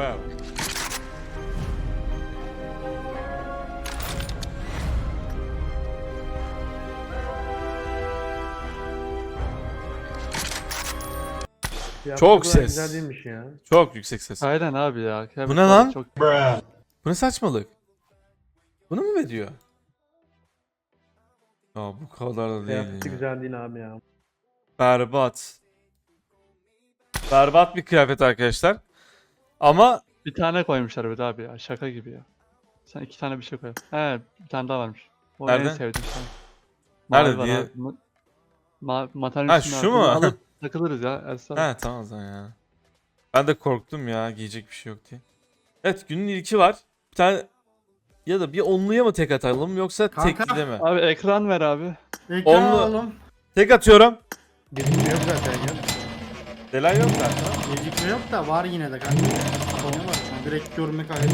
wow. Ya Çok bu kadar ses. Güzel değilmiş ya. Çok yüksek ses. Aynen abi ya. Bu ne lan? Çok... Bu ne saçmalık? Bunu mu veriyor? Ya bu kadar da değil Kıyafeti ya. güzel değil abi ya. Berbat. Berbat bir kıyafet arkadaşlar. Ama Bir tane koymuşlar bir de abi ya. Şaka gibi ya. Sen iki tane bir şey koy. He bir tane daha varmış. O Nerede? en sevdiğim sana. Nerede var diye- abi. Ma ma Ha, üstüne şu abi. Bunu mu? Alıp takılırız ya. Elsa. he tamam o zaman ya. Ben de korktum ya giyecek bir şey yok diye. Evet günün ilki var. Bir tane ya da bir onluya mı tek atalım yoksa Kanka. tekli mi? Abi ekran ver abi. Ekran Onlu- alalım. Tek atıyorum. Gecikme yok zaten ya. Delay yok zaten. Gecikme yok da var yine de kanka. Ne var? Direkt görmek ayrı.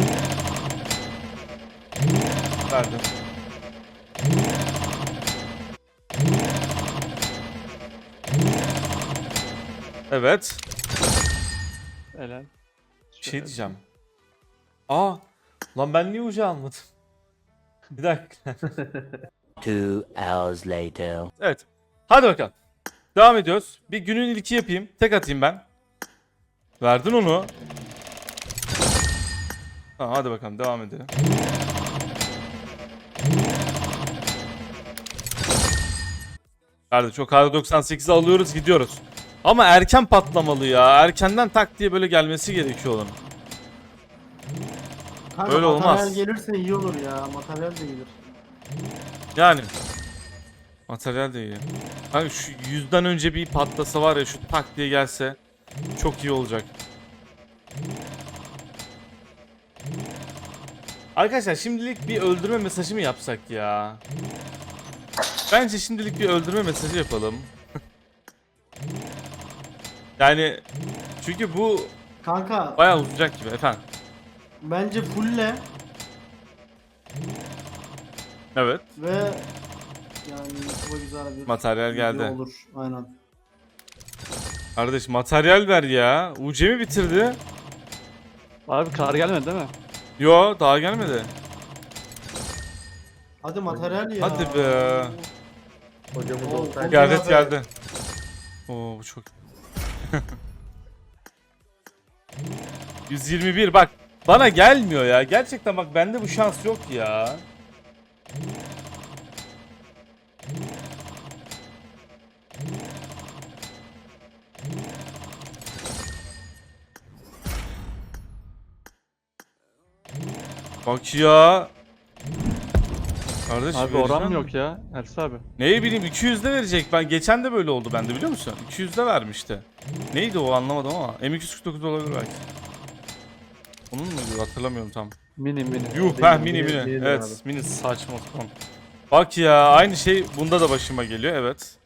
Verdim. Evet. Helal. Bir şey diyeceğim. Aa. Lan ben niye ucu almadım? Bir dakika. Two hours later. Evet. Hadi bakalım. Devam ediyoruz. Bir günün ilki yapayım. Tek atayım ben. Verdin onu. Tamam hadi bakalım devam edelim. Nerede çok R98'i alıyoruz gidiyoruz. Ama erken patlamalı ya. Erkenden tak diye böyle gelmesi gerekiyor onun. Kanka, Öyle olmaz. Materyal gelirse iyi olur ya. Materyal de gelir. Yani. Materyal de iyi. Hani şu yüzden önce bir patlasa var ya şu tak diye gelse çok iyi olacak. Arkadaşlar şimdilik bir öldürme mesajı mı yapsak ya? Bence şimdilik bir öldürme mesajı yapalım. yani çünkü bu Kanka bayağı uzayacak gibi efendim. bence fullle Evet. ve yani YouTube'a güzel bir Materyal video geldi. olur. Aynen. Kardeş materyal ver ya. UC mi bitirdi? Abi kar gelmedi değil mi? Yo daha gelmedi. Hadi materyal ya. Hadi be. Hocamız Oo, olsaydı. Gel- Geldi abi. geldi. Oo bu çok. 121 bak bana gelmiyor ya. Gerçekten bak bende bu şans yok ya. Bak ya. Kardeş Abi oran mı mi? yok ya? Elsa abi. Neyi bileyim 200'de verecek. Ben geçen de böyle oldu bende biliyor musun? 200'de vermişti. Neydi o anlamadım ama M249 olabilir belki. Onun muydu hatırlamıyorum tam. Mini mini. Yuh heh mini mini- Evet abi. mini saçma sapan. Bak ya aynı şey bunda da başıma geliyor evet.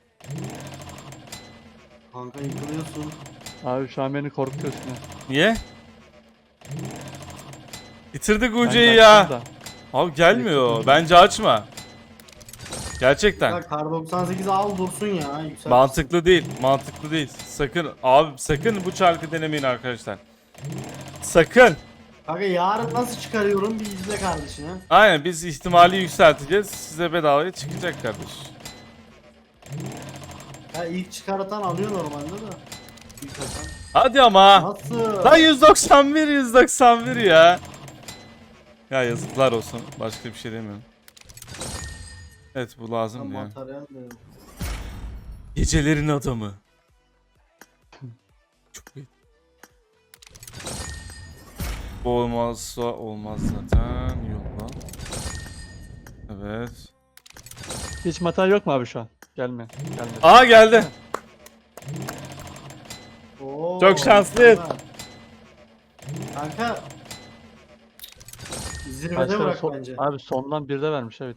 Kanka yıkılıyorsun. Abi şu an beni korkutuyorsun ya. Niye? Bitirdik kaçtım ya. Abi gelmiyor. Bence açma. Gerçekten. Kanka kar 98 al dursun ya. Yüksel. Mantıklı değil. Mantıklı değil. Sakın abi sakın bu çarkı denemeyin arkadaşlar. Sakın. Kanka yarın nasıl çıkarıyorum bir izle kardeşim ha. Aynen biz ihtimali yükselteceğiz. Size bedavaya çıkacak kardeş. Ya ilk çıkartan alıyor normalde de. İlk atan. Hadi ama. Nasıl? Lan 191 191 ya. Ya yazıklar olsun. Başka bir şey demiyorum. Evet bu lazım ya. Materyal de yok. Gecelerin adamı. Çok iyi. Bu olmazsa olmaz zaten. Yok lan. Evet. Hiç materyal yok mu abi şu an? Gelme. Gelme. Aa geldi. Oo, Çok şanslıyız. Kanka. Zirvede Kaçta bırak son- bence. Abi sondan bir de vermiş evet.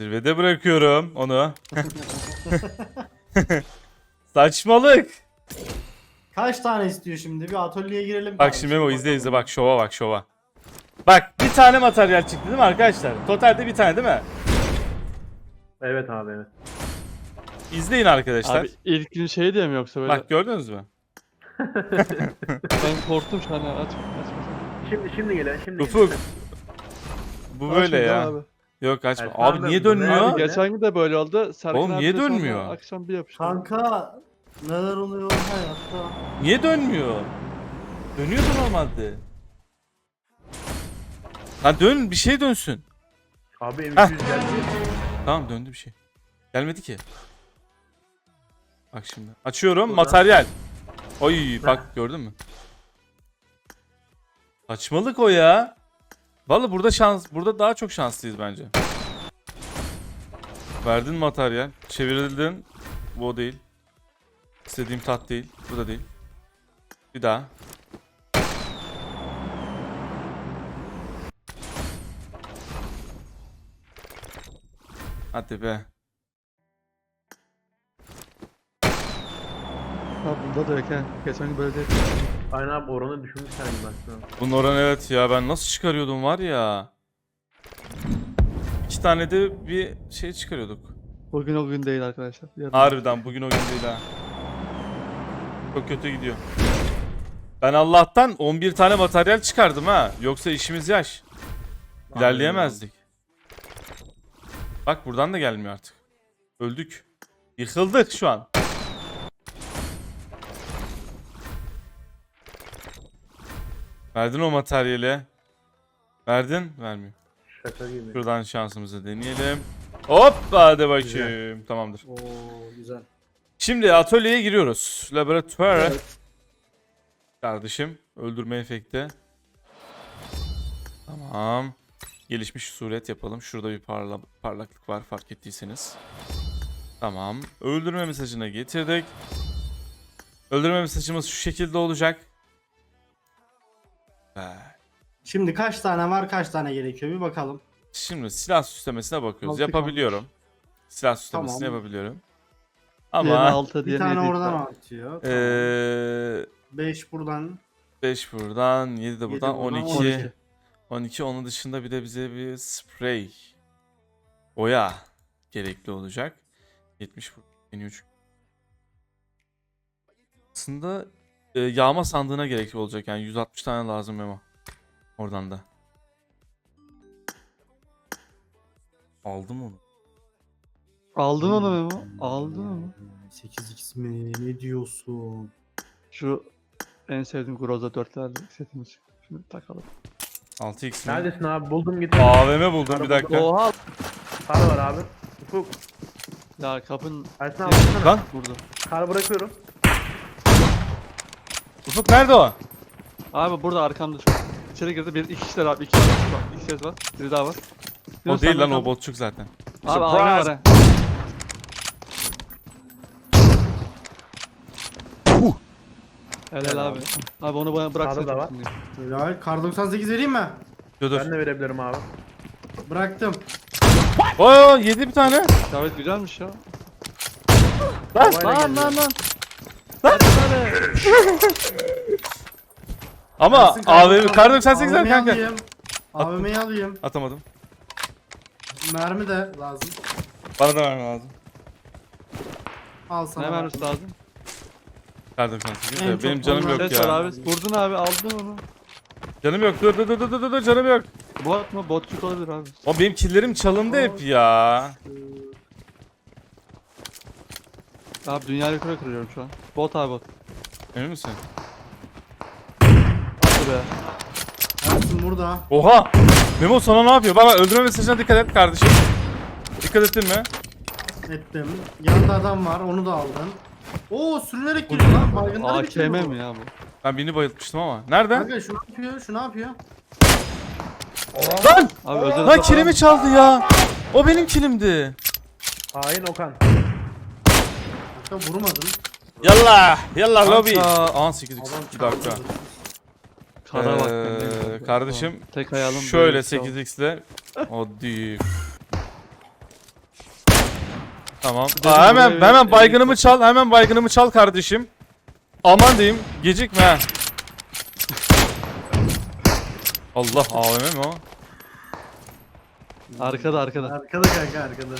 Zirvede bırakıyorum onu. Saçmalık. Kaç tane istiyor şimdi? Bir atölyeye girelim. Bak şimdi Memo izle izle bak şova bak şova. Bak bir tane materyal çıktı değil mi arkadaşlar? Totalde bir tane değil mi? Evet abi evet. İzleyin arkadaşlar. Abi ilk gün şey diye mi yoksa böyle? Bak gördünüz mü? Ben korktum şu an ya. Aç, aç, aç. şimdi şimdi geliyor şimdi Ufuk. Bu böyle ya. Abi. Yok açma. Erkan Abi niye dönmüyor? abi? Geçen gün de böyle oldu. Serkan Oğlum niye dönmüyor? Akşam bir yapıştı. Kanka neler oluyor hayatta? Niye dönmüyor? Dönüyordu normalde. Lan dön bir şey dönsün. Abi. M200 geldi. Tamam döndü bir şey. Gelmedi ki. Bak şimdi. Açıyorum materyal. Oy bak gördün mü? Saçmalık o ya. Vallahi burada şans burada daha çok şanslıyız bence. Verdin materyal, çevirildin. Bu o değil. İstediğim tat değil. Bu da değil. Bir daha. Hadi be. Ha bunda da yok he. Geçen gün böyle değil. Aynen abi oranı düşürmüş sanki ben sana. Bunun oran evet ya ben nasıl çıkarıyordum var ya. İki tane de bir şey çıkarıyorduk. Bugün o gün değil arkadaşlar. Yarın. Harbiden bugün o gün değil ha. Çok kötü gidiyor. Ben Allah'tan 11 tane materyal çıkardım ha. Yoksa işimiz yaş. İlerleyemezdik. Bak buradan da gelmiyor artık. Öldük. Yıkıldık şu an. Verdin o materyali. Verdin. Vermiyor. Şaka gibi. Şuradan şansımızı deneyelim. Hop hadi bakayım. Tamamdır. Oo güzel. Şimdi atölyeye giriyoruz. Laboratuvara. Evet. Kardeşim öldürme efekti. Tamam. Gelişmiş suret yapalım. Şurada bir parla parlaklık var fark ettiyseniz. Tamam. Öldürme mesajına getirdik. Öldürme mesajımız şu şekilde olacak. Evet. Şimdi kaç tane var kaç tane gerekiyor bir bakalım. Şimdi silah süslemesine bakıyoruz. Altı Yapabiliyorum. Silah süslemesini Tamam. yapabiliyorum. Diğerine Ama altı, Bir diğerine tane yedi oradan falan. artıyor. eee 5 buradan. 5 buradan, 7 de buradan, buradan, 12. 12. 12 onun dışında bir de bize bir sprey. Boya gerekli olacak. 70 bu- 53. Aslında e, yağma sandığına gerekli olacak yani 160 tane lazım Memo. Oradan da. Aldım onu. Aldın onu Memo. Aldın onu. 8x mi? Ne diyorsun? Şu en sevdiğim Groza dörtlerle setimiz çıktı. Şimdi takalım. 6x mi? Neredesin abi? Buldum getir. AVM buldum bir dakika. Oha! Kar var abi. Ufuk. Ya kapın Ersin abi baksana. Lan burada. Kar bırakıyorum. Ufuk nerede o? Abi burada arkamda şu. İçeri girdi. Bir iki kişiler abi. iki kişi var. İki kişi var. Biri daha var. O Yunus, değil sen lan de o kal. botçuk zaten. Abi abi var ha. Helal abi. Abi onu bana bırak Sağda da var. şimdi. Helal. Kar 98 vereyim mi? Dur dur. Ben de verebilirim abi. Bıraktım. Oo yedi bir tane. Davet güzelmiş ya. Lan Havayla Lan lan lan. Ama Ersin, kar AVM kar 98 'ler AVM'yi kanka. alayım. AVM'yi alayım. Atamadım. Mermi de lazım. Bana da verme lazım. Al sana. Ne bak. vermesi lazım? Kar 98 En de çok benim canım yok Ses var ya. abi. Vurdun abi aldın onu. Canım yok. Dur dur dur dur dur dur canım yok. Bot mu? Botçuk olabilir abi. O benim killerim çalındı hep ya. Abi dünya rekoru kırıyorum şu an. Bot abi bot. Emin misin? Hadi be. Ersin burada. Oha! Memo sana ne yapıyor? Bana öldürme mesajına dikkat et kardeşim. Dikkat ettin mi? Ettim. Yanında adam var onu da aldın. Oo sürünerek geliyor lan. Baygınları bitiriyor AKM bu. mi ya bu? Ben birini bayıltmıştım ama. Nerede? Kanka şu ne yapıyor? Şu ne yapıyor? Lan! Abi özel Lan kilimi çaldı ya. O benim kilimdi. Hain Okan. Kanka vurmadın. Yallah! Yallah lobi. Aa 8 Adam bir dakika. çaldı. Kara bak. Ee, kardeşim, Tek ayalım. Şöyle böyle sağ ol. 8x ile. Hadi. Tamam. Bir de Aa, hemen hemen baygınımı çal. Hemen baygınımı çal kardeşim. Aman diyeyim. Gecikme ha. Allah AVM mi o? Arkada arkada. Arkada kanka arkada.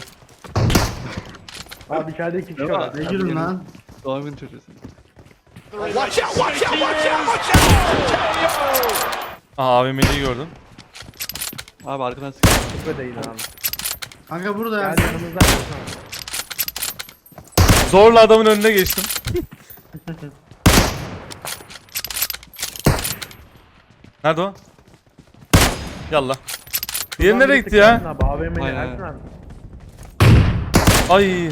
Abi içeride iki kişi var. Ne gülün lan? Doğum günü çocuğusun. Aa AVM'liyi gördüm. Abi arkadan sıkıyor. Tepe değil abi. Kanka burada ya. Yanımızdan. Zorla adamın önüne geçtim. Nerede o? Yallah. Diğeri nereye gitti ya? Abi AVM'li Aynen. Ersin abi. Ay.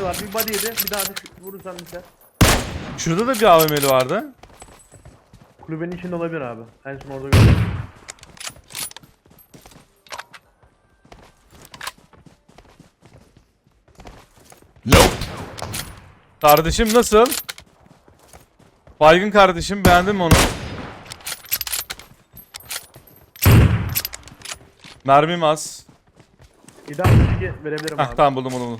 AVM'si var. Bir body yedi. Bir daha da şu- vurursan biter. Şurada da bir AVM'li vardı. Kulübenin içinde olabilir abi. En son orada gördüm. Kardeşim nasıl? Baygın kardeşim beğendin mi onu? Mermim az. İdam kişi verebilirim Heh abi. tamam buldum onu. buldum.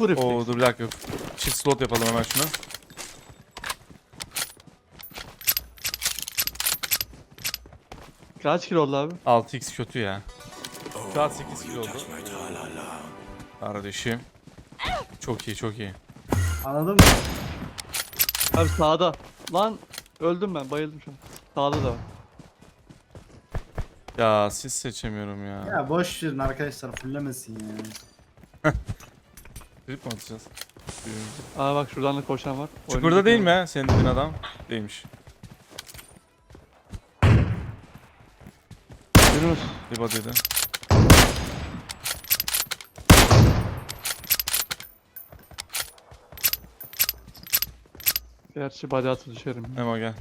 Full reflex. Oo dur bir dakika. Çift slot yapalım hemen şunu. Kaç kilo oldu abi? 6x kötü ya. Şu an 8 kilo oldu. Kardeşim. Çok iyi çok iyi. Anladın mı? Abi sağda. Lan öldüm ben bayıldım şu an. Sağda da var. Ya siz seçemiyorum ya. Ya boş verin arkadaşlar fullemesin ya. Trip mi atacağız? Aa bak şuradan da koşan var. Çukurda değil mi? Senin dediğin adam. Değilmiş. Yunus. Riba dedi. Gerçi body atı düşerim. Memo gel.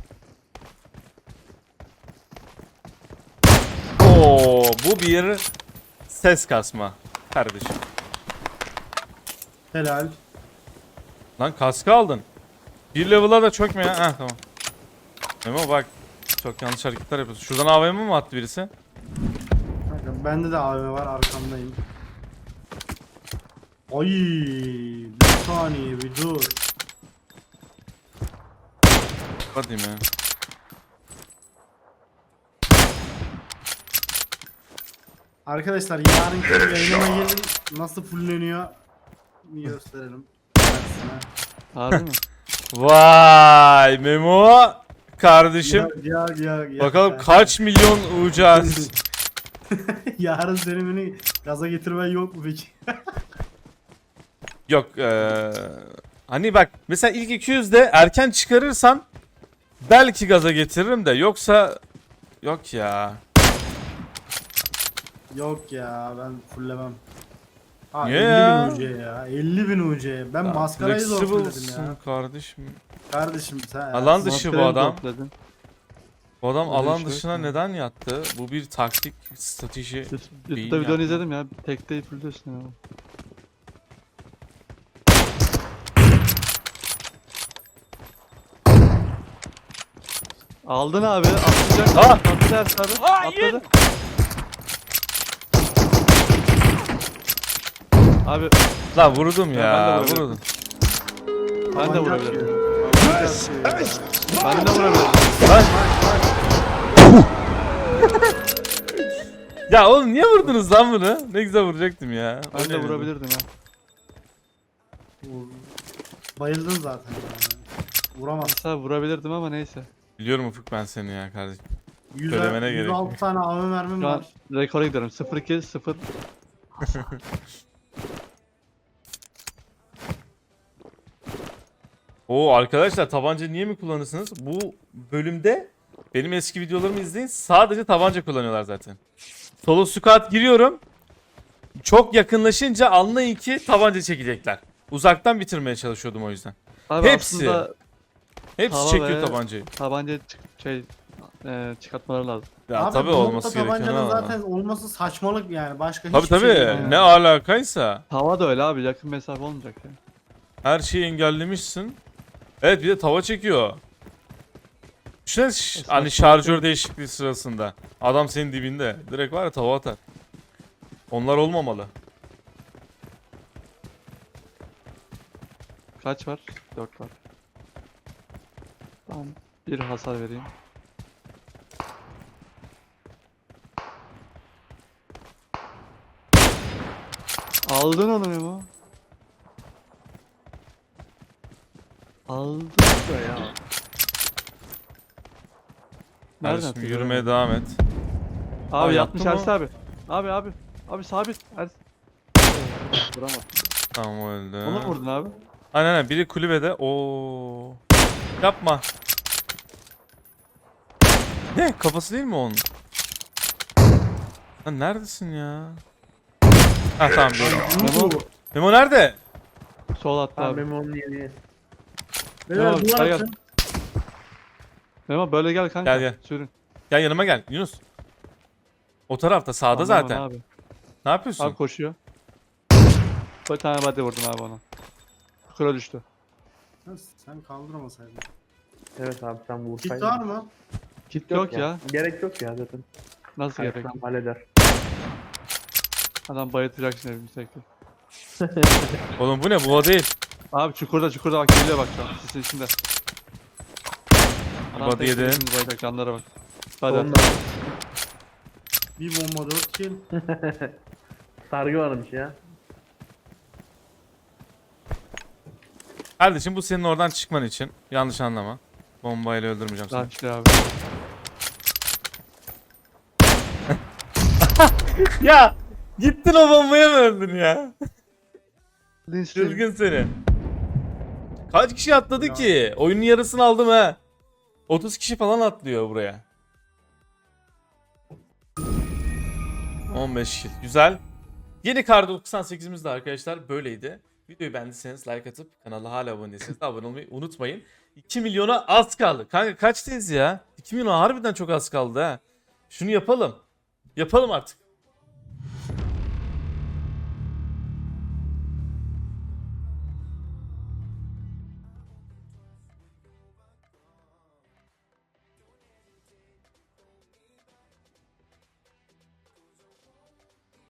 Oo, bu bir ses kasma kardeşim. Helal. Lan kaskı aldın. Bir level'a da çökme ya. Heh tamam. Memo bak. Çok yanlış hareketler yapıyorsun. Şuradan AVM mi attı birisi? Kanka bende de AVM var arkamdayım. Ay bir saniye bir dur. Hadi ya. Arkadaşlar yarınki yayınıma gelin nasıl fullleniyor bir gösterelim. Harbi mi? Vay Memo kardeşim. Ya, ya, ya, ya. Bakalım kaç milyon ucaz. Yarın senin beni gaza getirmen yok mu peki? Yok eee hani bak mesela ilk 200'de erken çıkarırsan belki gaza getiririm de yoksa yok ya. Yok ya ben fullemem. Ha, Niye 50 ya? bin UC ya. 50 bin UC. Ben maskarayı zor fulledim ya. Flexible'sın kardeşim. Kardeşim sen. Alan dışı bu Maskarayı adam. topladın. Bu adam alan şey yok dışına neden yattı? Bu bir taktik, strateji. YouTube'da Beyin videonu yapma. izledim ya. Tek değil full diyorsun ya. Aldın abi. Atlayacak. Aa! Atladı Ersin abi. Hayır! Atladı. Abi Lan vurdum ya, Ben de vurdum. ben de vurabilirim. Ben de vurabilirim. Lan! ya oğlum niye vurdunuz lan bunu? Ne güzel vuracaktım ya. Ben de vurabilirdim ha. Vur. Bayıldın zaten. Yani. Vuramazsın. Mesela vurabilirdim ama neyse. Biliyorum Ufuk ben seni ya kardeşim. 100, Söylemene gerek 106 yok. tane AVM mermim Şu an var. rekora gidiyorum. 0-2 0. Oo arkadaşlar tabanca niye mi kullanırsınız? Bu bölümde benim eski videolarımı izleyin. Sadece tabanca kullanıyorlar zaten. Solo squad giriyorum. Çok yakınlaşınca anlayın ki tabanca çekecekler. Uzaktan bitirmeye çalışıyordum o yüzden. Abi Hepsi. aslında Hepsi çekiyor ve- tabancayı. tabanca çık şey e, çıkartmaları lazım. Ya Abi tabii bu olması gereken tabancanın zaten olması saçmalık yani. Başka Tabii hiçbir tabii. şey yok. ne alakaysa. Tava da öyle abi yakın mesafe olmayacak ya. Her şeyi engellemişsin. Evet bir de tava çekiyor. Düşünsene ş- hani şarjör değişikliği sırasında. Adam senin dibinde. Direkt var ya tava atar. Onlar olmamalı. Kaç var? 4 var. Tamam. Bir hasar vereyim. Aldın onu Memo. Aldın. Ya. Nereden Kardeşim atıyor? yürümeye devam et. Abi, Abi yatmış yaptı mı? Ersin abi. Abi abi. Abi sabit. Ersin. Vuramaz. Tamam o öldü. Onu vurdun abi. Aynen aynen biri kulübede. Oo. Yapma. Ne? Kafası değil mi onun? Lan neredesin ya? Ha tamam. Memo Memo nerede? sol attı Abi abi. Memo'nun yediği. Beyler Tamam, duvar atın. Böyle gel kanka. Gel, gel. Sürün. Gel yanıma gel Yunus. O tarafta sağda Aman zaten. Abi. Ne yapıyorsun? abi koşuyor. Bir tane body vurdum abi ona. Kura düştü. Sen kaldıramasaydın. Evet abi sen Kit vursaydın. var mı? Kit yok, ya. Gerek yok ya zaten. Nasıl gerek? Ersan halleder. Adam bayıltacak şimdi yüksekte. Oğlum bu ne? Bu o değil. Abi çukurda çukurda bak geliyor bak şu an. Sisin içinde. Body yedi. bayılacak canlara bak. Hadi hadi. Bir bomba 4 kill. sargı varmış ya. Kardeşim bu senin oradan çıkman için. Yanlış anlama. Bombayla öldürmeyeceğim seni. Rahatlı abi. Ya! Gittin o bombaya mı öldün ya? Linçli. Çılgın seni. Kaç kişi atladı Ya. ki? Oyunun yarısını aldım ha. 30 kişi falan atlıyor buraya. 15 kill. Güzel. Yeni kar 98'imiz de arkadaşlar böyleydi. Videoyu beğendiyseniz like atıp kanala hala abone değilseniz de abone olmayı unutmayın. 2 milyona az kaldı. Kanka kaçtayız ya? 2 milyona harbiden çok az kaldı ha. Şunu yapalım. Yapalım artık.